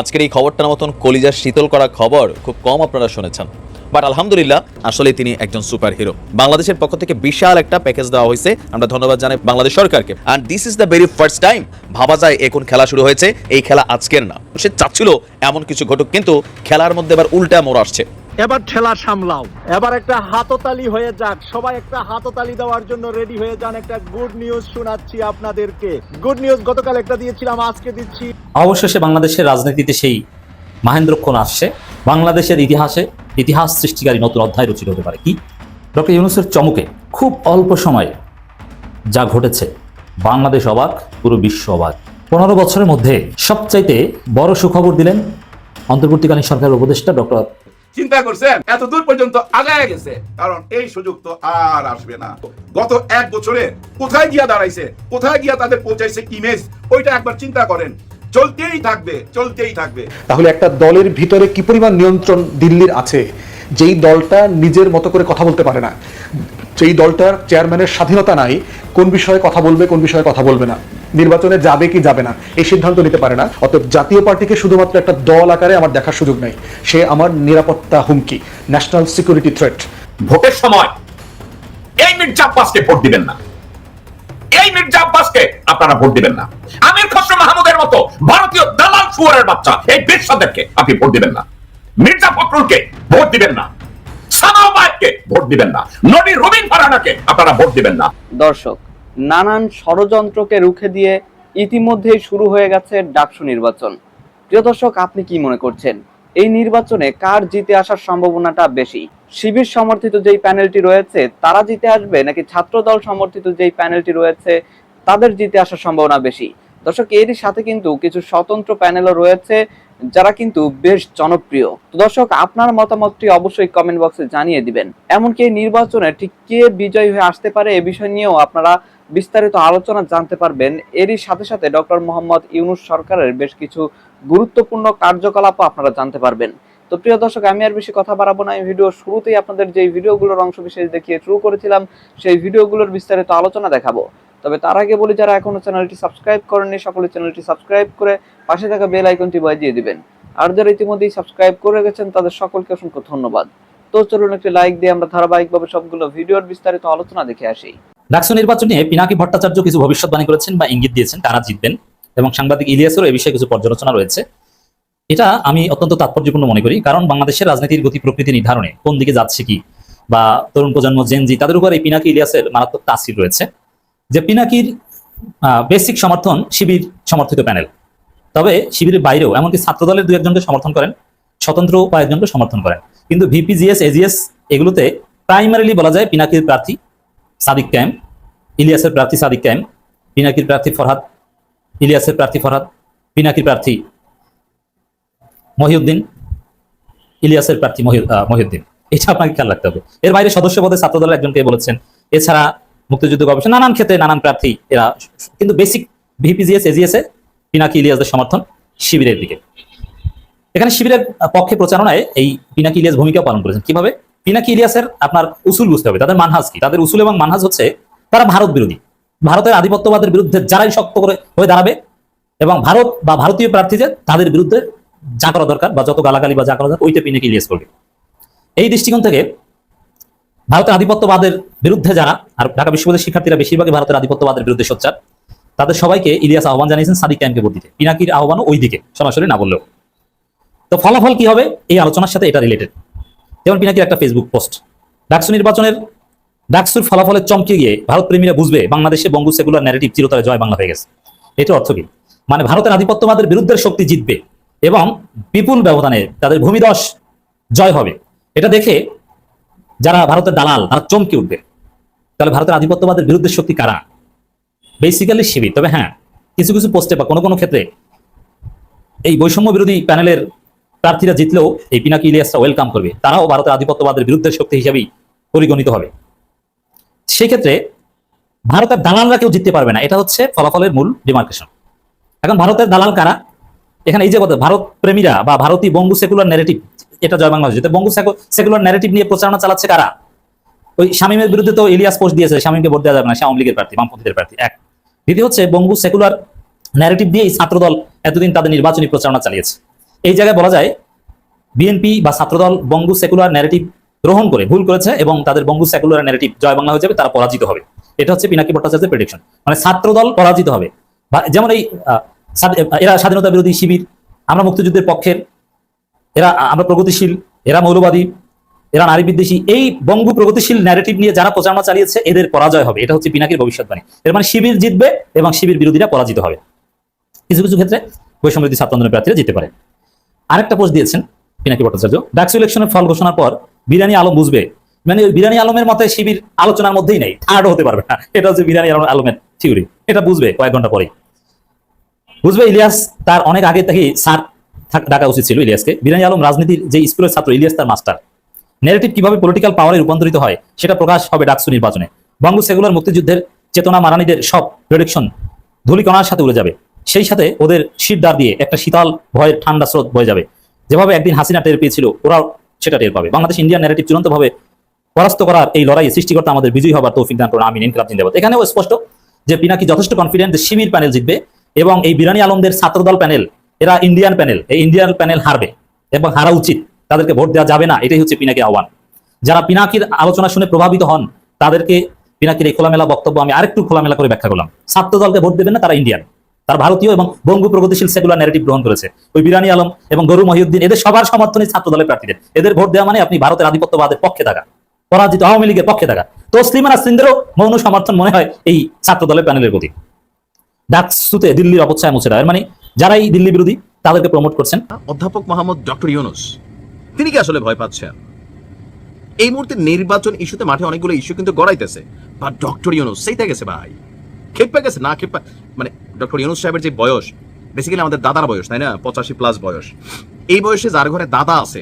আজকের এই খবরটার মতন কলিজার শীতল করা খবর খুব কম আপনারা শুনেছেন। বাট আলহামদুলিল্লাহ, আসলে তিনি একজন সুপার হিরো বাংলাদেশের পক্ষ থেকে বিশাল একটা প্যাকেজ দেওয়া হয়েছে। আমরা ধন্যবাদ জানাই বাংলাদেশ সরকারকে। And this is the very first time ভাবা যায় এখন খেলা শুরু হয়েছে, এই খেলা আজকের না। সে চাচ্ছিল এমন কিছু ঘটুক, কিন্তু খেলার মধ্যে এবার উল্টা মোড় আসছে। এবার ঠেলা সামলাও। এবার একটা হাততালি হয়ে যাক। সবাই একটা হাততালি দেওয়ার জন্য রেডি হয়ে যান। একটা গুড নিউজ শোনাচ্ছি আপনাদেরকে। গুড নিউজ গতকাল একটা দিয়েছিলাম আজকে দিচ্ছি। অবশেষে বাংলাদেশের রাজনীতিতে সেই মাহেন্দ্রক্ষণ আসছে। বাংলাদেশের ইতিহাসে ইতিহাস সৃষ্টিকারী নতুন অধ্যায় রচিত হতে পারে। কি? ডক্টর ইউনুসের চমকে খুব অল্প সময়ে যা ঘটেছে বাংলাদেশ অবাক পুরো বিশ্ব অবাক। পনেরো বছরের মধ্যে সবচাইতে বড় সুখবর দিলেন অন্তর্বর্তীকালীন সরকারের উপদেষ্টা ডক্টর চিন্তা করছেন? এত দূর পর্যন্ত আগায় গেছে। কারণ এই সুযোগ তো আর আসবে না। গত এক বছরে কোথায় গিয়া দাঁড়াইছে? কোথায় গিয়া তাদের পৌঁছাইছে ইমেজ ওইটা একবার চিন্তা করেন। চলতেই থাকবে চলতেই থাকবে। তাহলে একটা দলের ভিতরে কি পরিমাণ নিয়ন্ত্রণ দিল্লির আছে? যেই দলটা নিজের মতো করে কথা বলতে পারে না। যেই দলটার চেয়ারম্যানের স্বাধীনতা নাই, কোন বিষয়ে কথা বলবে, কোন বিষয়ে কথা বলবে না। নির্বাচনে যাবে কি যাবে না এই সিদ্ধান্ত নিতে পারে না। অতএব জাতীয় পার্টিকে শুধুমাত্র একটা দল আকারে আমার দেখার সুযোগ নাই। সে আমার নিরাপত্তা হুমকি ন্যাশনাল সিকিউরিটি থ্রেট ভোটের সময় এই মির্জা আব্বাসকে ভোট দিবেন না। এই মির্জা আব্বাসকে আপনারা ভোট দিবেন না। আমির খসরু মাহমুদের মতো ভারতীয় দালাল সুয়ারের বাচ্চা এই বিশ্বদেরকে আপনি ভোট দিবেন না। মির্জা ফখরুলকে ভোট দিবেন না। সামাওয়াতকে ভোট দিবেন না। নবী রবিন ফারানাকে আপনারা ভোট দিবেন না। দর্শক নানান ষড়যন্ত্রকে রুখে দিয়ে ইতিমধ্যেই শুরু হয়ে গেছে ডাকসু নির্বাচন। প্রিয় দর্শক, আপনি কি মনে করছেন? এই নির্বাচনে কার জিতে আসার সম্ভাবনাটা বেশি? শিবির সমর্থিত যেই প্যানেলটি রয়েছে, তারা জিতে আসবে নাকি ছাত্রদল সমর্থিত যেই প্যানেলটি রয়েছে, তাদের জিতে আসার সম্ভাবনা বেশি? দর্শক এরই সাথে কিন্তু কিছু স্বতন্ত্র প্যানেলও রয়েছে, যারা কিন্তু বেশ জনপ্রিয়। তো দর্শক, আপনার মতামতটি অবশ্যই কমেন্ট বক্সে জানিয়ে দিবেন। এমনকি এই নির্বাচনে ঠিক কে বিজয়ী হয়ে আসতে পারে এ বিষয় নিয়েও আপনারা বিস্তারিত আলোচনা জানতে পারবেন। এরই সাথে সাথে ডক্টর মোহাম্মদ ইউনুস সরকারের বেশ কিছু গুরুত্বপূর্ণ কার্যকলাপও আপনারা জানতে পারবেন। তো প্রিয় দর্শক, আমি আর বেশি কথা বাড়াবো না। এই ভিডিও শুরুতেই আপনাদের যে ভিডিওগুলোর অংশ বিশেষ দেখিয়ে শুরু করেছিলাম, সেই ভিডিওগুলোর বিস্তারিত আলোচনা দেখাবো। তবে তার আগে বলি, যারা এখনও চ্যানেলটি সাবস্ক্রাইব করেননি, সকলে চ্যানেলটি সাবস্ক্রাইব করে পাশে থাকা বেল আইকনটি বাজিয়ে দিবেন। আর যারা ইতিমধ্যেই সাবস্ক্রাইব করে গেছেন তাদের সকলকে অসংখ্য ধন্যবাদ। তো চলুন একটি লাইক দিয়ে আমরা ধারাবাহিকভাবে সবগুলো ভিডিওর বিস্তারিত আলোচনা দেখে আসি। ডাকসু নির্বাচন নিয়ে পিনাকি ভট্টাচার্য কিছু ভবিষ্যৎবাণী করেছেন বা ইঙ্গিত দিয়েছেন, কারা জিতবেন এবং সাংবাদিক ইলিয়াসেরও এই বিষয়ে কিছু পর্যালোচনা রয়েছে। এটা আমি অত্যন্ত তাৎপর্যপূর্ণ মনে করি, কারণ বাংলাদেশের রাজনীতির গতি প্রকৃতি নির্ধারণে কোন দিকে যাচ্ছে কি বা তরুণ প্রজন্ম জেনজি তাদের উপর এই পিনাকি ইলিয়াসের মারাত্মক তাসির রয়েছে। যে পিনাকির বেসিক সমর্থন শিবির সমর্থিত প্যানেল তবে শিবিরের বাইরেও এমনকি ছাত্রদলের দু একজনকে সমর্থন করেন, স্বতন্ত্র কয়েকজনকে সমর্থন করেন। কিন্তু ভিপিজিএস এজিএস এগুলোতে প্রাইমারিলি বলা যায় পিনাকির প্রার্থী সাদিক ক্যাম, ইলিয়াসের প্রার্থী সাদিক ক্যাম, পিনাকির প্রার্থী ফরহাদ, ইলিয়াসের প্রার্থী ফরহাদ, পিনাকির প্রার্থী মহিউদ্দিন, ইলিয়াসের প্রার্থী মহিউদ্দিন। এটা আপনাকে খেয়াল রাখতে হবে। এর বাইরে সদস্য পদে ছাত্রদলের একজনকে বলেছেন। এছাড়া মুক্তিযুদ্ধ গবেষণা, নানান ক্ষেত্রে নানান প্রার্থী এরা, কিন্তু বেসিক ভিপিজিএস এজিএস এ পিনাকি ইলিয়াসদের সমর্থন শিবিরের দিকে। এখানে শিবিরের পক্ষে প্রচারণায় এই পিনাকি ইলিয়াস ভূমিকা পালন করেছেন। কীভাবে? পিনাকি ইলিয়াসের আপনার উসুল বুঝতে হবে, তাদের মানহাজ কি? তাদের উসুল এবং মানহাজ হচ্ছে তারা ভারত বিরোধী। ভারতের আধিপত্যবাদের বিরুদ্ধে যারাই শক্ত করে হয়ে দাঁড়াবে এবং ভারত বা ভারতীয় প্রার্থীদের তাদের বিরুদ্ধে যা করা দরকার বা যত গালাগালি বা যা করা দরকার, ওইটা পিনাকি ইলিয়াস করবে। এই দৃষ্টিকোণ থেকে ভারতের আধিপত্যবাদের বিরুদ্ধে যারা, আর ঢাকা বিশ্ববিদ্যালয়ের শিক্ষার্থীরা বেশিরভাগই ভারতের আধিপত্যবাদের বিরুদ্ধে সোচ্চার, তাদের সবাইকে ইলিয়াস আহ্বান জানিয়েছেন সাদিক ক্যাম্পকে ভোট দিতে পিনাকির আহ্বানও ওই দিকে সরাসরি না বললেও। তো ফলাফল কি হবে? এই আলোচনার সাথে এটা রিলেটেড যেমন পিনাকির একটা ফেসবুক পোস্ট ডাকসু নির্বাচনের, ডাকসুর ফলাফলে চমকে গিয়ে ভারত প্রেমীরা বুঝবে বাংলাদেশে বঙ্গু সেকুলার ন্যারেটিভ চিরতরে জয় বাংলা হয়ে গেছে। এটা অর্থ কি? মানে ভারতের আধিপত্যবাদের বিরুদ্ধের শক্তি জিতবে এবং বিপুল ব্যবধানে তাদের ভূমিদশ জয় হবে। এটা দেখে যারা ভারতের দালাল, তারা চমকে উঠবে। তাহলে ভারতের আধিপত্যবাদের বিরুদ্ধে শক্তি কারা? বেসিক্যালি শিবির। তবে হ্যাঁ কিছু কিছু পোস্টে বা কোনো কোনো ক্ষেত্রে এই বৈষম্য বিরোধী প্যানেলের প্রার্থীরা জিতলেও এই পিনাকি ইলিয়াসটা ওয়েলকাম করবে। তারাও ভারতের আধিপত্যবাদের বিরুদ্ধে শক্তি হিসেবেই পরিগণিত হবে। সেক্ষেত্রে ভারতের দালালরা কেউ জিততে পারবে না। এটা হচ্ছে ফলাফলের মূল ডিমার্কেশন। এখন ভারতের দালাল কারা? এখানে এই যে কথা, ভারত প্রেমীরা বা ভারতীয় বঙ্গু সেকুলার ন্যারেটিভ এটা জয় বাংলা যেতে বঙ্গু সেকুলার ন্যারেটিভ নিয়ে প্রচারণা চালাচ্ছে কারা? ওই শামীমের বিরুদ্ধে তো ইলিয়াস পোস্ট দিয়েছে, শামীমকে ভোট দেওয়া যাবে না আওয়ামী লীগের প্রার্থী, বামপন্থীদের প্রার্থী। এক। দ্বিতীয় হচ্ছে বঙ্গু সেকুলার ন্যারেটিভ দিয়ে এই ছাত্রদল এতদিন তাদের নির্বাচনী প্রচারণা চালিয়েছে। এই জায়গায় বলা যায়, বিএনপি বা ছাত্রদল বঙ্গু সেকুলার ন্যারেটিভ গ্রহণ করে ভুল করেছে এবং তাদের বঙ্গু সেকুলার ন্যারেটিভ জয় বাংলা হয়ে যাবে, তারা পরাজিত হবে। এটা হচ্ছে পিনাকি ভট্টাচার্যের প্রেডিকশন মানে ছাত্রদল পরাজিত হবে। যেমন এই এরা স্বাধীনতা বিরোধী শিবির, আমরা মুক্তিযুদ্ধের পক্ষের, এরা, আমরা প্রগতিশীল, এরা মৌলবাদী, এরা নারী বিদ্বেষী, এই বঙ্গু প্রগতিশীল ন্যারেটিভ নিয়ে যারা প্রচারণা চালিয়েছে, এদের পরাজয় হবে। এটা হচ্ছে পিনাকির ভবিষ্যৎবাণী এর মানে শিবির জিতবে এবং শিবির বিরোধীরা পরাজিত হবে। কিছু কিছু ক্ষেত্রে বৈষম্যবিরোধী ছাত্র আন্দোলনের প্রার্থীরা জিততে পারে। আরেকটা পোস্ট দিয়েছেন পিনাকি ভট্টাচার্য। ডাকসু ইলেকশনের ফল ঘোষণার পর বিরানি আলম বুঝবে। মানে বিরানি আলমের মতে শিবির আলোচনার মধ্যেই নেই। থার্ড হতে পারবে না। এটা হচ্ছে বিরানি আলম আলমের থিওরি এটা বুঝবে কয়েক ঘণ্টা পরে বুঝবে ইলিয়াস, তার অনেক আগে থেকে স্যার ডাকা উচিত ছিল ইলিয়াসকে। বিরানি আলম রাজনীতির যে স্কুলের ছাত্র, ইলিয়াস তার মাস্টার নেগেটিভ কীভাবে পলিটিক্যাল পাওয়ারে রূপান্তরিত হয়, সেটা প্রকাশ হবে ডাকসু নির্বাচনে। বঙ্গ সেগুলার মুক্তিযুদ্ধের চেতনা মারানিদের সব প্রেডিকশন ধুলিকণার সাথে উড়ে যাবে। সেই সাথে ওদের শিরদার দিয়ে একটা শীতল ভয়ের ঠান্ডা স্রোত বয়ে যাবে। যেভাবে একদিন হাসিনা টের পেয়েছিল, ওরাও সেটা টের পাবে। বাংলাদেশ ইন্ডিয়ান ন্যারেটিভ চূড়ান্তভাবে পরাস্ত করার এই লড়াইয়ে সৃষ্টিকর্তা আমাদের বিজয়ী হবার তৌফিক দান করুন। আমিন, ইনকলাব জিন্দাবাদ। এখানেও স্পষ্ট যে পিনাকি যথেষ্ট কনফিডেন্ট যে শিবির প্যানেল জিতবে এবং এই বিরানি আলমদের ছাত্রদল প্যানেল এরা ইন্ডিয়ান প্যানেল এই ইন্ডিয়ান প্যানেল হারবে এবং হারা উচিত। তাদেরকে ভোট দেওয়া যাবে না, এটাই হচ্ছে পিনাকি আহ্বান। যারা পিনাকির আলোচনা শুনে প্রভাবিত হন, তাদেরকে পিনাকির এই খোলামেলা বক্তব্য আমি আরেকটু খোলামেলা করে ব্যাখ্যা করলাম। ছাত্র দলকে ভোট দেবেন না, তারা ইন্ডিয়ান তার ভারতীয় এবং বঙ্গ প্রগতিশীল সেকুলার ন্যারেটিভ গ্রহণ করেছে। ওই বিরানি আলম এবং গরু মহিউদ্দিন এদের সবার সমর্থনে ছাত্র দলের প্রার্থীদের। এদের ভোট দেওয়া মানে আপনি ভারতের আধিপত্যবাদের পক্ষে থাকা, পরাজিত আওয়ামী লীগের পক্ষে থাকা। তসলিমা নাসরিনদেরও মৌন সমর্থন মনে হয় এই ছাত্র দলের প্যানেলের প্রতি। ডাকসুতে দিল্লির অপচ্ছায় মুছে দেওয়া। এর মানে যারাই দিল্লি বিরোধী, তাদেরকে প্রমোট করছেন। অধ্যাপক মোহাম্মদ ডক্টর ইউনুস, তিনি কি আসলে ভয় পাচ্ছেন? এই মুহূর্তে নির্বাচন ইস্যুতে মাঠে অনেকগুলো ইস্যু কিন্তু গড়াইতেছে। বা ডক্টর ইউনুস, সেইটা গেছে ভাই। খেপে গেছে? না, খেপা মানে ডক্টর ইউনুস সাহেবের যে বয়স বেসিক্যালি আমাদের দাদার বয়স, তাই না? পঁচাশি প্লাস বয়স। এই বয়সে যার ঘরে দাদা আছে,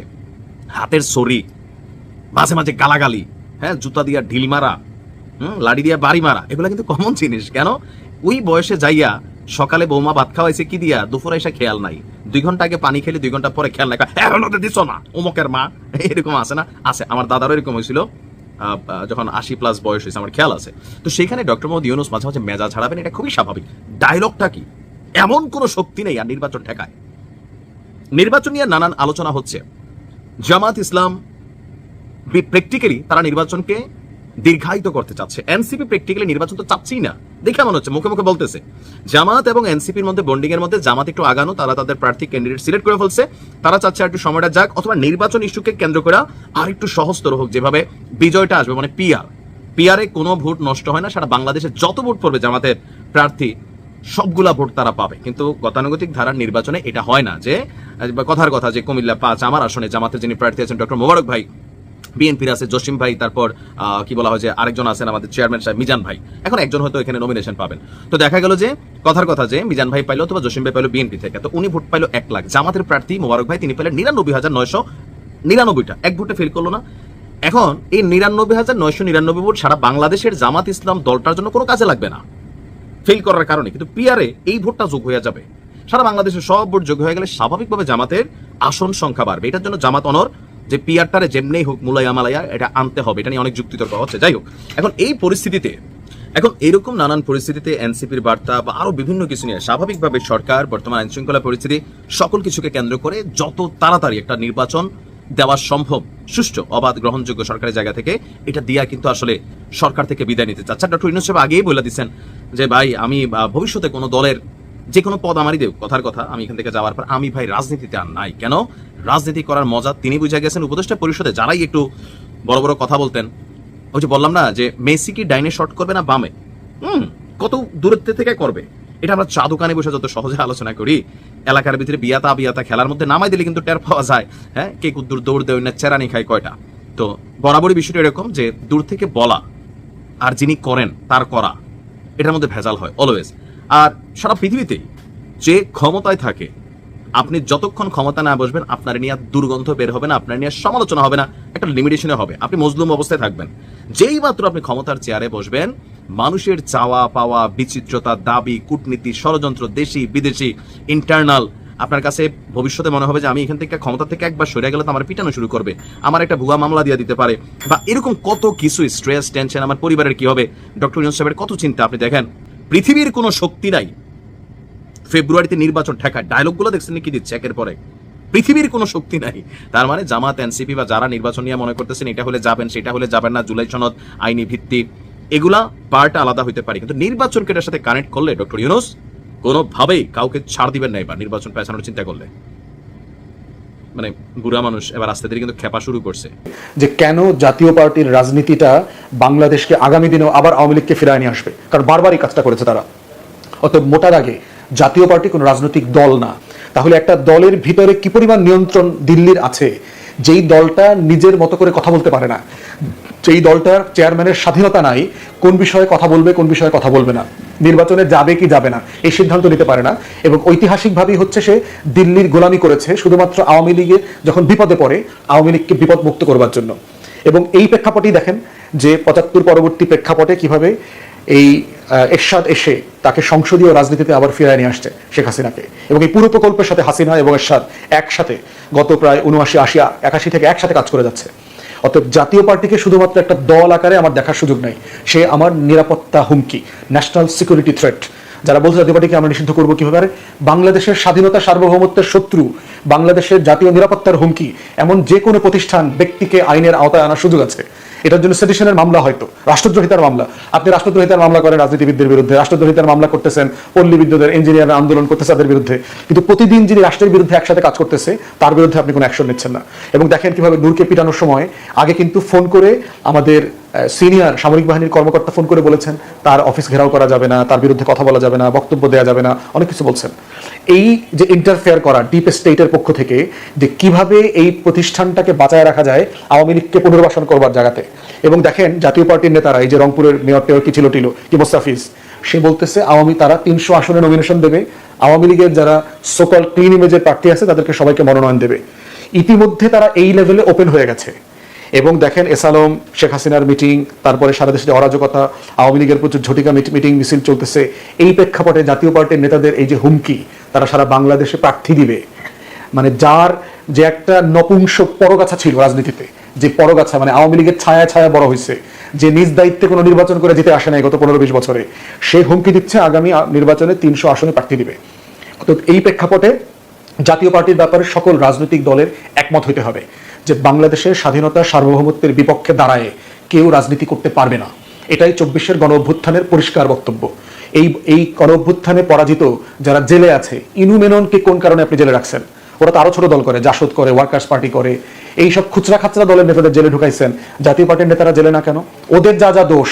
হাতের ছড়ি, মাঝে মাঝে গালাগালি হ্যাঁ জুতা দিয়া ঢিল মারা, হুম, লাড়ি দিয়া বাড়ি মারা, এগুলো কিন্তু কমন জিনিস, কেন? ওই বয়সে যাইয়া সকালে বৌমা ভাত খাওয়াইছে কি দিয়া, দুপুরে এসে খেয়াল নাই। দুই ঘণ্টা আগে পানি খেলে দুই ঘণ্টা পরে খেয়াল নাই এখন দিছ না অমুকের মা। এরকম আছে না? আছে, আমার দাদারও এরকম হয়েছিল। যখন আশি প্লাস বয়স হয়েছে, আমার খেয়াল আছে। তো সেখানে ডক্টর মোহাম্মদ ইউনুস মাঝে মাঝে মেজা ছাড়াবেন এটা খুবই স্বাভাবিক। ডায়লগটা কি? এমন কোনো শক্তি নেই আর নির্বাচন ঠেকায়। নির্বাচন নিয়ে নানান আলোচনা হচ্ছে। জামাত ইসলাম প্র্যাকটিক্যালি তারা নির্বাচনকে দীর্ঘায়িত করতে চাচ্ছে। এনসিপি প্র্যাকটিক্যালি নির্বাচন তো চাচ্ছেই না। দেখে মনে হচ্ছে, মুখে মুখে বলতেছে। জামাত এবং এনসিপির মধ্যে বন্ডিং এর মধ্যে জামাত একটু আগানো, তারা তাদের প্রার্থী ক্যান্ডিডেট সিলেক্ট করে ফেলছে। তারা চাচ্ছে আর একটু সময়টা যাক, অথবা নির্বাচন ইস্যুকে কেন্দ্র করে আর একটু সহজতর হোক, যেভাবে বিজয়টা আসবে মানে পিআর পিআরে কোনো ভোট নষ্ট হয় না, সারা বাংলাদেশে যত ভোট পড়বে জামাতের প্রার্থী, সবগুলা ভোট তারা পাবে। কিন্তু গতানুগতিক ধারার নির্বাচনে এটা হয় না যে, কথার কথা যে কুমিল্লা পাঁচ, আমার আসনে জামাতের যিনি প্রার্থী আছেন ডক্টর মোবারক ভাই বিএনপির আছে জসিম ভাই, তারপর কি বলা হয় যে আরেকজন আছেন আমাদের চেয়ারম্যান সাহেব মিজান ভাই। এখন একজন হয়তো এখানে নমিনেশন পাবেন। তো দেখা গেল যে, কথার কথা যে, মিজান ভাই পাইলো অথবা জসিম ভাই পাইলো বিএনপি থেকে। তো উনি ভোট পাইলো এক লাখ। জামাতের প্রার্থী মোবারক ভাই, তিনি পেলেন নিরানব্বই হাজার নয়শো নিরানব্বইটা। এক ভোটে ফেল করল না। এখন এই নিরানব্বই হাজার নয়শো নিরানব্বই ভোট সারা বাংলাদেশের জামাত ইসলাম দলটার জন্য কোনো কাজে লাগবে না। ফেল করার কারণে। কিন্তু পিয়ারে এই ভোটটা যোগ হয়ে যাবে। সারা বাংলাদেশের সব ভোট যোগ হয়ে গেলে স্বাভাবিকভাবে জামাতের আসন সংখ্যা বাড়বে। এটার জন্য জামাত অনর যে পিয়ারটারে যেমনি হোক মুলাইয়া মালাইয়া এটা আনতে হবে, এটা নিয়ে অনেক যুক্তিতর্ক হচ্ছে। যাই হোক, এখন এই পরিস্থিতিতে, এখন এরকম নানান পরিস্থিতিতে এনসিপির বার্তা বা আরও বিভিন্ন কিছু নিয়ে স্বাভাবিকভাবে সরকার, বর্তমান আইন শৃঙ্খলা পরিস্থিতি, সকল কিছুকে কেন্দ্র করে যত তাড়াতাড়ি একটা নির্বাচন দেওয়া সম্ভব, সুষ্ঠু, অবাধ, গ্রহণযোগ্য সরকারের জায়গা থেকে, এটা দিয়া কিন্তু আসলে সরকার থেকে বিদায় নিতে চাচ্ছে। ডক্টর ইউনুস আগেই বলে দিচ্ছেন যে, ভাই, আমি ভবিষ্যতে কোনো দলের যে কোনো পদ আমারই দেব কথার কথা। আমি এখান থেকে যাওয়ার পর আমি ভাই রাজনীতিতে আর নাই। কেন? রাজনীতি করার মজা তিনি বুঝে গেছেন উপদেষ্টা পরিষদে। যারাই একটু বড় বড় কথা বলতেন, ওই যে বললাম না যে মেসি কি ডাইনে শট করবে না বামে? হুম, কত দূরত্ব থেকে করবে? এটা আমরা চা দোকানে বসে যত সহজে আলোচনা করি, এলাকার ভিতরে বিয়াতা বিয়াতা খেলার মধ্যে নামাই দিলে কিন্তু টের পাওয়া যায়। হ্যাঁ কে কুদ্দুর দৌড় দেয়, না চেরানি খায়, কয়টা? তো বরাবরই বিষয়টা এরকম যে দূর থেকে বলা আর যিনি করেন, তার করা, এটার মধ্যে ভেজাল হয় অলওয়েজ আর সারা পৃথিবীতে যে ক্ষমতায় থাকে, আপনি যতক্ষণ ক্ষমতা না বসবেন, আপনার নিয়ে দুর্গন্ধ বের হবে না, আপনার নিয়ে সমালোচনা হবে না, একটা লিমিটেশনে হবে। আপনি মজলুম অবস্থায় থাকবেন। যেই মাত্র আপনি ক্ষমতার চেয়ারে বসবেন, মানুষের চাওয়া পাওয়া, বিচিত্রতা, দাবি, কূটনীতি, ষড়যন্ত্র, দেশি, বিদেশি ইন্টারনাল আপনার কাছে ভবিষ্যতে মনে হবে যে আমি এখান থেকে ক্ষমতা থেকে একবার সরে গেলে তো আমার পিটানো শুরু করবে, আমার একটা ভুয়া মামলা দিয়ে দিতে পারে, বা এরকম কত কিছু স্ট্রেস টেনশন আমার পরিবারের কি হবে? ডক্টর ইউনুস সাহেবের কত চিন্তা আপনি দেখেন? পৃথিবীর কোনো শক্তি নাই। ফেব্রুয়ারিতে নির্বাচন ঠেকায়। ডায়লগগুলো দেখছেন কি দিচ্ছে একের পরে। পৃথিবীর কোনো শক্তি নাই। তার মানে জামাত, এনসিপি বা যারা নির্বাচন নিয়ে মনে করতেছেন এটা হলে যাবেন, সেটা হলে যাবেন না, জুলাই সনদ, আইনি ভিত্তি, এগুলা পার্ট আলাদা হইতে পারে। কিন্তু নির্বাচন কেটার সাথে কানেক্ট করলে ডক্টর ইউনুস, কোনোভাবেই কাউকে ছাড় দিবেন না এবার নির্বাচন পেছানোর চিন্তা করলে। মানে বুড়া মানুষ এবার আস্তে ধীরে কিন্তু খেপা শুরু করছে। যে কেন জাতীয় পার্টির রাজনীতিটা বাংলাদেশকে আগামী দিনেও আবার আওয়ামী লীগকে ফিরায় নিয়ে আসবে? কারণ বারবার এই কাজটা করেছে তারা। অতএব মোটার আগে জাতীয় পার্টি কোনো রাজনৈতিক দল না। তাহলে একটা দলের ভিতরে কি পরিমাণ নিয়ন্ত্রণ দিল্লির আছে? যেই দলটা নিজের মতো করে কথা বলতে পারে না। যেই দলটার চেয়ারম্যানের স্বাধীনতা নাই, কোন বিষয়ে কথা বলবে, কোন বিষয়ে কথা বলবে না। নির্বাচনে যাবে কি যাবে না, এই সিদ্ধান্ত নিতে পারে না। এবং ঐতিহাসিকভাবেই হচ্ছে সে দিল্লির গোলামি করেছে, শুধুমাত্র আওয়ামী লীগে যখন বিপদে পড়ে, আওয়ামী লীগকে বিপদ মুক্ত করবার জন্য। এবং এই প্রেক্ষাপটেই দেখেন যে পঁচাত্তর পরবর্তী প্রেক্ষাপটে কীভাবে এই এরশাদ এসে তাকে সংসদীয় রাজনীতিতে আবার ফিরায় নিয়ে আসছে শেখ হাসিনাকে। এবং এই পুরো প্রকল্পের সাথে হাসিনা এবং এরশাদ একসাথে গত প্রায় উনআশি আশি, একাশি থেকে একসাথে কাজ করে যাচ্ছে। অতএব জাতীয় পার্টিকে শুধুমাত্র একটা দল আকারে আমার দেখার সুযোগ নাই। সে আমার নিরাপত্তা হুমকি ন্যাশনাল সিকিউরিটি থ্রেট যারা বলছে জাতীয় পার্টিকে আমরা নিষিদ্ধ করব কীভাবে? বাংলাদেশের স্বাধীনতা সার্বভৌমত্বের শত্রু, বাংলাদেশের জাতীয় নিরাপত্তার হুমকি, এমন যে কোনো প্রতিষ্ঠান ব্যক্তিকে আইনের আওতায় আনার সুযোগ আছে। এটার জন্য সেডিশনের মামলা হয়তো, রাষ্ট্রদ্রোহিতার মামলা। আপনি রাষ্ট্রদ্রোহিতার মামলা করেন রাজনীতিবিদদের বিরুদ্ধে, রাষ্ট্রদ্রোহিতার মামলা করতেছেন, পল্লী বিদ্যুতের ইঞ্জিনিয়ার আন্দোলন করতেছে তাদের বিরুদ্ধে। কিন্তু প্রতিদিন যিনি রাষ্ট্রের বিরুদ্ধে একসাথে কাজ করতেছে, তার বিরুদ্ধে আপনি কোনো অ্যাকশন নিচ্ছেন না। এবং দেখেন কীভাবে নূরকে পিটানোর সময়, আগে কিন্তু ফোন করে আমাদের সিনিয়র সামরিক বাহিনীর কর্মকর্তা ফোন করে বলেছেন, তার অফিস ঘেরাও করা যাবে না, তার বিরুদ্ধে কথা বলা যাবে না, বক্তব্য দেওয়া যাবে না, অনেক কিছু বলছেন। এই যে ইন্টারফেয়ার করা ডিপ স্টেটের পক্ষ থেকে, যে কীভাবে এই প্রতিষ্ঠানটাকে বাঁচায় রাখা যায়, আওয়ামী লীগকে পুনর্বাসন করবার জায়গাতে। এবং দেখেন, জাতীয় পার্টির নেতারা, এই যে রংপুরের মেয়র টেয়র কি ছিল টিল, কি মোস্তাফিজ, সে বলতেছে আওয়ামী, তারা তিনশো আসনে নমিনেশন দেবে। আওয়ামী লীগের যারা সকল ক্লিন ইমেজের প্রার্থী আছে, তাদেরকে সবাইকে মনোনয়ন দেবে। ইতিমধ্যে তারা এই লেভেলে ওপেন হয়ে গেছে। এবং দেখেন এসালম শেখ হাসিনার মিটিং তারপরে সারা দেশে অরাজকতা, আওয়ামী লীগের প্রচুর ঝটিকা মিটিং মিছিল চলতেছে, এই প্রেক্ষাপটে জাতীয় পার্টির নেতাদের এই যে হুমকি, তারা সারা বাংলাদেশে প্রার্থী দিবে। মানে যার যে একটা নপুংসক পরগাছা ছিল রাজনীতিতে, যে পরগাছা মানে আওয়ামী লীগের ছায়া ছায়া বড় হয়েছে, যে নিজ দায়িত্বে কোনো নির্বাচন করে জিতে আসে নাই গত পনেরো বিশ বছরে, সে হুমকি দিচ্ছে আগামী নির্বাচনে তিনশো আসনে প্রার্থী দিবে। অর্থাৎ এই প্রেক্ষাপটে জাতীয় পার্টির ব্যাপারে সকল রাজনৈতিক দলের একমত হইতে হবে। যে বাংলাদেশের স্বাধীনতা সার্বভৌমত্বের বিপক্ষে দাঁড়ায় কেউ রাজনীতি করতে পারবে না। এটাই চব্বিশের গণ অভ্যুত্থানের পরিষ্কার বক্তব্য। এই এই গণ অভ্যুত্থানে পরাজিত যারা জেলে আছে, ইনুমেননকে কোন কারণে আপনি জেলে রাখছেন? ওরা তো ছোট দল করে, জাসদ করে, ওয়ার্কার্স পার্টি করে এই সব খুচরা খাচরা দলের নেতাদের জেলে ঢুকাইছেন। জাতীয় পার্টির নেতারা জেলে না কেন? ওদের যা যা দোষ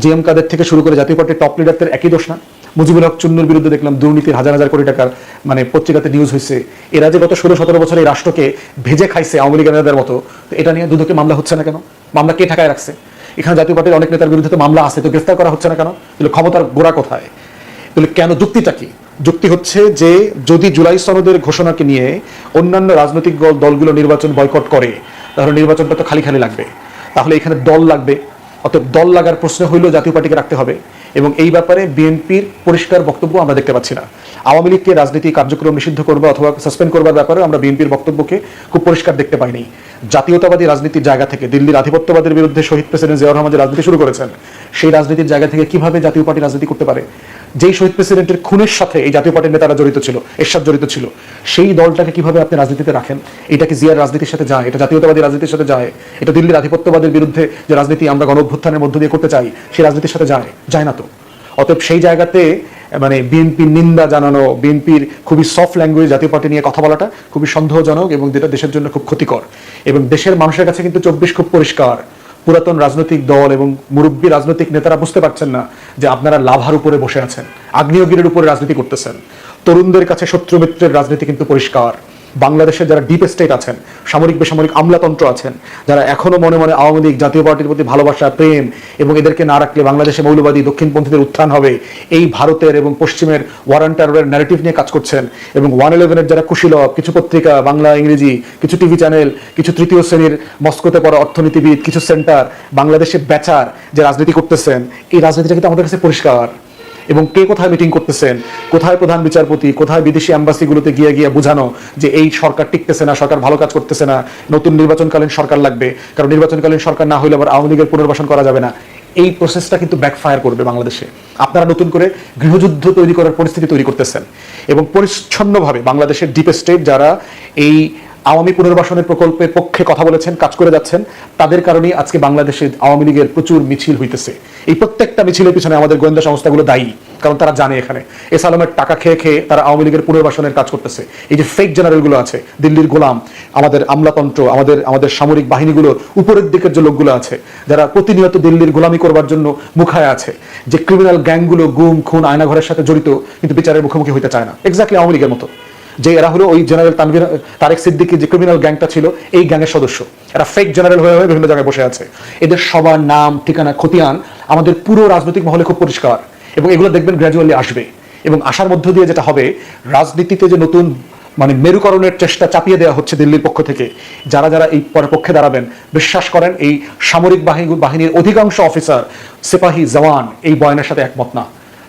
জিএম কাদের থেকে শুরু করে জাতীয় পার্টির টপ লিডারদের একই দোষ না? মুজিবুল হক চুন্নুর বিরুদ্ধে দেখলাম দুর্নীতির হাজার হাজার কোটি টাকার মানে পত্রিকাতে নিউজ হয়েছে এরা যে গত ষোলো, সতেরো বছর এই রাষ্ট্রকে ভেজে খাইছে আওয়ামী লীগের নেতাদের মতো এটা নিয়ে দুদকে মামলা হচ্ছে না কেন? মামলা কে ঠাকায় রাখছে? এখানে জাতীয় পার্টির অনেক নেতার বিরুদ্ধে তো মামলা আছে, তো গ্রেফতার করা হচ্ছে না কেন? তাহলে ক্ষমতার গোড়া কোথায়? তাহলে কেন যুক্তিটা কি? যুক্তি হচ্ছে যে যদি জুলাই সনদের ঘোষণাকে নিয়ে অন্যান্য রাজনৈতিক দল- দলগুলো নির্বাচন বয়কট করে, তাহলে নির্বাচনটা তো খালি খালি লাগবে। তাহলে এখানে দল লাগবে। অতএব দল লাগার প্রশ্ন হইলেও জাতীয় পার্টিকে রাখতে হবে। এবং এই ব্যাপারে বিএনপির পরিষ্কার বক্তব্য আমরা দেখতে পাচ্ছি না। আওয়ামী লীগকে রাজনীতি কার্যক্রম নিষিদ্ধ করবে অথবা সাসপেন্ড করবার ব্যাপারে আমরা বিএনপির বক্তব্যকে খুব পরিষ্কার দেখতে পাইনি। জাতীয়তাবাদী রাজনীতির জায়গা থেকে দিল্লির আধিপত্যবাদের বিরুদ্ধে শহীদ প্রেসিডেন্ট জিয়াউর রহমান রাজনীতি শুরু করেছেন সেই রাজনীতির জায়গা থেকে কীভাবে জাতীয় পার্টি রাজনীতি করতে পারে? যেই শহীদ প্রেসিডেন্টের খুনের সাথে এই জাতীয় পার্টির নেতারা জড়িত ছিল, এরশাদ জড়িত ছিল, সেই দলটাকে কীভাবে আপনি রাজনীতিতে রাখেন? এটা কি জিয়ার রাজনীতির সাথে যায়? এটা জাতীয়তাবাদী রাজনীতির সাথে যায়? এটা দিল্লির আধিপত্যবাদের বিরুদ্ধে যে রাজনীতি আমরা গণ অভ্যুত্থানের মধ্য দিয়ে করতে চাই, সেই রাজনীতির সাথে যায়? যায় না তো। অতএব সেই জায়গাতে মানে বিএনপির নিন্দা জানানো, বিএনপির খুবই সফট ল্যাঙ্গুয়েজ জাতীয় পার্টি নিয়ে কথা বলাটা খুবই সন্দেহজনক এবং যেটা দেশের জন্য খুব ক্ষতিকর। এবং দেশের মানুষের কাছে কিন্তু চব্বিশ খুব পরিষ্কার। পুরাতন রাজনৈতিক দল এবং মুরব্বী রাজনৈতিক নেতারা বুঝতে পারছেন না যে আপনারা লাভার উপরে বসে আছেন, আগ্নেয়গিরের উপরে রাজনীতি করতেছেন। তরুণদের কাছে শত্রু মিত্রের রাজনীতি কিন্তু পরিষ্কার। বাংলাদেশের যারা ডিপ স্টেট আছেন, সামরিক, বেসামরিক আমলাতন্ত্র আছেন, যারা এখনও মনে মনে আওয়ামী লীগ, জাতীয় পার্টির প্রতি ভালোবাসা, প্রেম এবং এদেরকে না রাখলে বাংলাদেশে মৌলবাদী দক্ষিণপন্থীদের উত্থান হবে, এই ভারতের এবং পশ্চিমের ওয়ারান টারের ন্যারেটিভ নিয়ে কাজ করছেন এবং ওয়ান ইলেভেনের যারা কুশীলভ কিছু পত্রিকা, বাংলা, ইংরেজি, কিছু টিভি চ্যানেল কিছু তৃতীয় শ্রেণির মস্কোতে পড়া অর্থনীতিবিদ, কিছু সেন্টার বাংলাদেশে বেচার যে রাজনীতি করতেছেন, এই রাজনীতিটা কিন্তু আমাদের কাছে পরিষ্কার। এবং কে কোথায় মিটিং করতেছেন, কোথায় প্রধান বিচারপতি, কোথায় বিদেশি অ্যাম্বাসিগুলোতে গিয়ে গিয়ে বোঝানো যে এই সরকার টিকতেছে না, সরকার ভালো কাজ করতেছে না, নতুন নির্বাচনকালীন সরকার লাগবে, কারণ নির্বাচনকালীন সরকার না হলে আবার আওয়ামী লীগের পুনর্বাসন করা যাবে না। এই প্রসেসটা কিন্তু ব্যাকফায়ার করবে বাংলাদেশে। আপনারা নতুন করে গৃহযুদ্ধ তৈরি করার পরিস্থিতি তৈরি করতেছেন এবং পরিচ্ছন্নভাবে বাংলাদেশের ডিপ স্টেট যারা এই আওয়ামী পুনর্বাসনের প্রকল্পের পক্ষে কথা বলেছেন, কাজ করে যাচ্ছেন। তাদের কারণেই আজকে বাংলাদেশে আওয়ামী লীগের প্রচুর মিছিল হইতেছে। এই প্রত্যেকটা মিছিলের পিছনে আমাদের গোয়েন্দা সংস্থাগুলো দায়ী, কারণ তারা জানে এখানে। এস আলমের টাকা খেয়ে খেয়ে তারা আওয়ামী লীগের পুনর্বাসনের কাজ করতেছে। এই যে ফেক জেনারেলগুলো আছে, দিল্লির গোলাম, আমাদের আমলাতন্ত্র, আমাদের আমাদের সামরিক বাহিনীগুলো, উপরের দিকের যে লোকগুলো আছে, যারা প্রতিনিয়ত দিল্লির গোলামি করবার জন্য মুখায় আছে। যে ক্রিমিনাল গ্যাংগুলো গুম, খুন, আয়নাঘরের সাথে জড়িত, কিন্তু বিচারের মুখোমুখি হইতে চায় না। এক্স্যাক্টলি আওয়ামী লীগের মতো। যে এরা হলো ওই জেনারেল তানভীর, তারেক সিদ্দিকি যে ক্রিমিনাল গ্যাংটা ছিল, এই গ্যাংয়ের সদস্য। এরা ফেক জেনারেল হয়ে হয়ে বিভিন্ন জায়গায় বসে আছে। এদের সবার নাম, ঠিকানা, খতিয়ান আমাদের পুরো রাজনৈতিক মহলে খুব পরিষ্কার। এবং এগুলো দেখবেন গ্র্যাজুয়ালি আসবে। এবং আসার মধ্য দিয়ে যেটা হবে, রাজনীতিতে যে নতুন মানে মেরুকরণের চেষ্টা চাপিয়ে দেওয়া হচ্ছে দিল্লির পক্ষ থেকে, যারা যারা এই পক্ষে দাঁড়াবেন, বিশ্বাস করেন এই সামরিক বাহিনী, বাহিনীর অধিকাংশ অফিসার সিপাহী জওয়ান এই বয়ানের সাথে একমত না।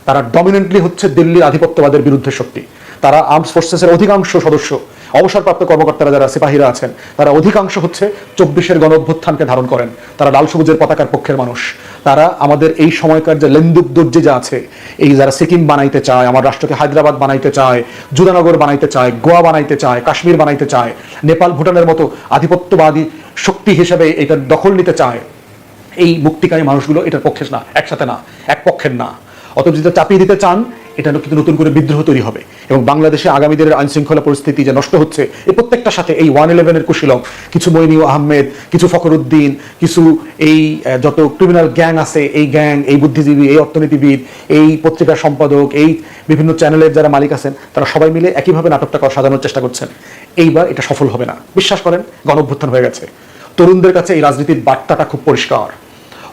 তারা ডমিনেন্টলি হচ্ছে দিল্লির আধিপত্যবাদের বিরুদ্ধে শক্তি। তারা আর্মস ফোর্সেসের অধিকাংশ সদস্য, অবসরপ্রাপ্ত কর্মকর্তারা যারা সিপাহীরা আছেন, তারা অধিকাংশ হচ্ছে চব্বিশের গণ অভ্যুত্থানকে ধারণ করেন। তারা লাল সবুজের পতাকার পক্ষের মানুষ। তারা আমাদের এই সময়কার যে লেন্দুক দর্জি যা আছে, এই যারা সিকিম বানাইতে চায়, আমার রাষ্ট্রকে হায়দ্রাবাদ বানাইতে চায় জুদানগর বানাইতে চায়, গোয়া বানাইতে চায়, কাশ্মীর বানাইতে চায়, নেপাল, ভুটানের মতো আধিপত্যবাদী শক্তি হিসেবে এটা দখল নিতে চায়, এই মুক্তিকামী মানুষগুলো এটার পক্ষে না, একসাথে না, এক পক্ষের না। অতএব যেটা চাপিয়ে দিতে চান এটা কিন্তু নতুন করে বিদ্রোহ তৈরি হবে। এবং বাংলাদেশে আগামী দিনের আইন শৃঙ্খলা পরিস্থিতি যে নষ্ট হচ্ছে এই প্রত্যেকটার সাথে এই ওয়ান ইলেভেনের কুশীলক কিছু মইনিউ আহমেদ, কিছু ফখরুদ্দিন, কিছু এই যত ক্রিমিনাল গ্যাং আছে, এই গ্যাং এই বুদ্ধিজীবী, এই অর্থনীতিবিদ, এই পত্রিকার সম্পাদক, এই বিভিন্ন চ্যানেলের যারা মালিক আছেন, তারা সবাই মিলে একইভাবে নাটকটা করা সাজানোর চেষ্টা করছেন। এইবার এটা সফল হবে না। বিশ্বাস করেন, গণঅভ্যুত্থান হয়ে গেছে। তরুণদের কাছে এই রাজনীতির বার্তাটা খুব পরিষ্কার।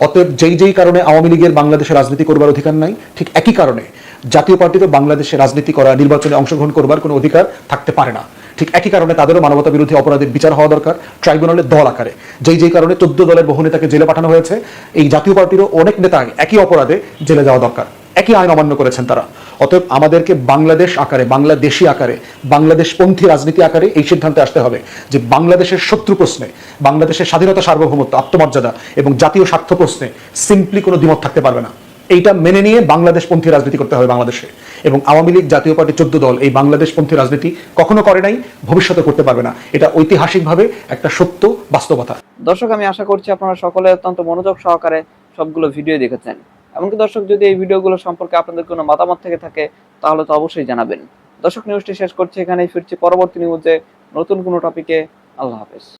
অতএব যেই যেই কারণে আওয়ামী লীগের বাংলাদেশে রাজনীতি করবার অধিকার নাই, ঠিক একই কারণে জাতীয় পার্টিতে বাংলাদেশে রাজনীতি করা, নির্বাচনে অংশগ্রহণ করবার কোনো অধিকার থাকতে পারে না। ঠিক একই কারণে তাদেরও মানবতা বিরোধী অপরাধের বিচার হওয়া দরকার ট্রাইব্যুনালের দল আকারে। যেই যেই কারণে চোদ্দ দলের বহু নেতাকে জেলে পাঠানো হয়েছে, এই জাতীয় পার্টিরও অনেক নেতা একই অপরাধে জেলে যাওয়া দরকার। একই আইন অমান্য করেছেন তারা। অতএব আমাদেরকে বাংলাদেশ আকারে, বাংলাদেশি আকারে, বাংলাদেশপন্থী রাজনীতি আকারে এই সিদ্ধান্তে আসতে হবে যে বাংলাদেশের শত্রু প্রশ্নে, বাংলাদেশের স্বাধীনতা সার্বভৌমত্ব, আত্মমর্যাদা এবং জাতীয় স্বার্থ প্রশ্নে সিম্পলি কোনো দ্বিমত থাকতে পারবে না। এইটা মেনে নিয়ে বাংলাদেশপন্থী রাজনীতি করতে হবে বাংলাদেশে। এবং আওয়ামী লীগ জাতীয় পার্টি চোদ্দ দল এই বাংলাদেশপন্থী রাজনীতি কখনো করে নাই, ভবিষ্যতে করতে পারবে না। এটা ঐতিহাসিকভাবে একটা সত্য বাস্তবতা। দর্শক, আমি আশা করছি আপনারা সকলে অত্যন্ত মনোযোগ সহকারে সবগুলো ভিডিও দেখেছেন। এমনকি দর্শক, যদি এই ভিডিওগুলো সম্পর্কে আপনাদের কোনো মতামত থেকে থাকে, তাহলে তো অবশ্যই জানাবেন। দর্শক নিউজটি শেষ করছি এখানেই, ফিরছি পরবর্তী নিউজে নতুন কোনো টপিকে আল্লাহ হাফেজ।